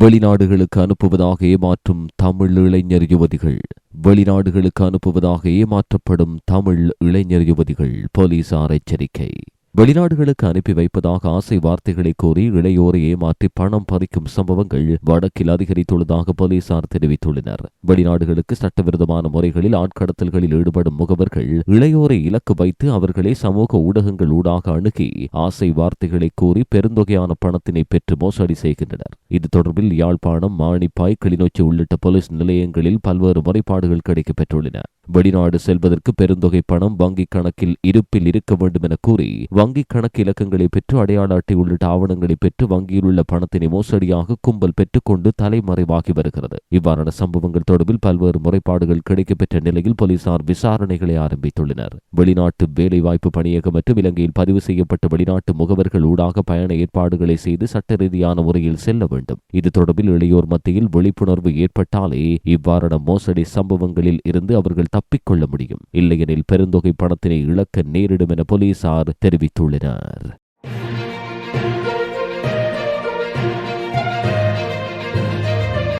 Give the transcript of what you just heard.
வெளிநாடுகளுக்கு அனுப்புவதாக ஏமாற்றும் தமிழ் இளைஞர் யுவதிகள். வெளிநாடுகளுக்கு அனுப்புவதாக ஏமாற்றப்படும் தமிழ் இளைஞர் யுவதிகள் போலீசார் எச்சரிக்கை. வெளிநாடுகளுக்கு அனுப்பி வைப்பதாக ஆசை வார்த்தைகளை கூறி இளையோரை ஏமாற்றி பணம் பறிக்கும் சம்பவங்கள் வடக்கில் அதிகரித்துள்ளதாக போலீசார் தெரிவித்துள்ளனர். வெளிநாடுகளுக்கு சட்டவிரோதமான முறைகளில் ஆட்கடத்தல்களில் ஈடுபடும் முகவர்கள் இளையோரை இலக்கு வைத்து அவர்களை சமூக ஊடகங்கள் ஊடாக அணுகி ஆசை வார்த்தைகளை கூறி பெருந்தொகையான பணத்தினை பெற்று மோசடி செய்கின்றனர். இது தொடர்பில் யாழ்ப்பாணம் மாணிப்பாய் கிளிநொச்சி உள்ளிட்ட போலீஸ் நிலையங்களில் பல்வேறு முறைப்பாடுகள் கிடைக்கப்பெற்றுள்ளன. வெளிநாடு செல்வதற்கு பெருந்தொகை பணம் வங்கிக் கணக்கில் இருப்பில் இருக்க வேண்டும் என கூறி வங்கிக் கணக்கு இலக்கங்களை பெற்று அடையாள அட்டை உள்ளிட்ட ஆவணங்களை பெற்று வங்கியில் உள்ள பணத்தினை மோசடியாக கும்பல் பெற்றுக்கொண்டு தலைமறைவாகி வருகிறது. இவ்வாறான சம்பவங்கள் தொடர்பில் பல்வேறு முறைப்பாடுகள் கிடைக்கப்பெற்ற நிலையில் போலீசார் விசாரணைகளை ஆரம்பித்துள்ளனர். வெளிநாட்டு வேலைவாய்ப்பு பணியகம் மற்றும் இலங்கையில் பதிவு செய்யப்பட்ட வெளிநாட்டு முகவர்கள் ஊடாக பயண ஏற்பாடுகளை செய்து சட்ட ரீதியான முறையில் செல்ல வேண்டும். இது தொடர்பில் இளையோர் மத்தியில் விழிப்புணர்வு ஏற்பட்டாலே இவ்வாறான மோசடி சம்பவங்களில் இருந்து அவர்கள் தப்பிக்கொள்ள முடியும். இல்லையெனில் பெருந்தொகை பணத்தினை இழக்க நேரிடும் என போலீசார் தெரிவித்துள்ளனர்.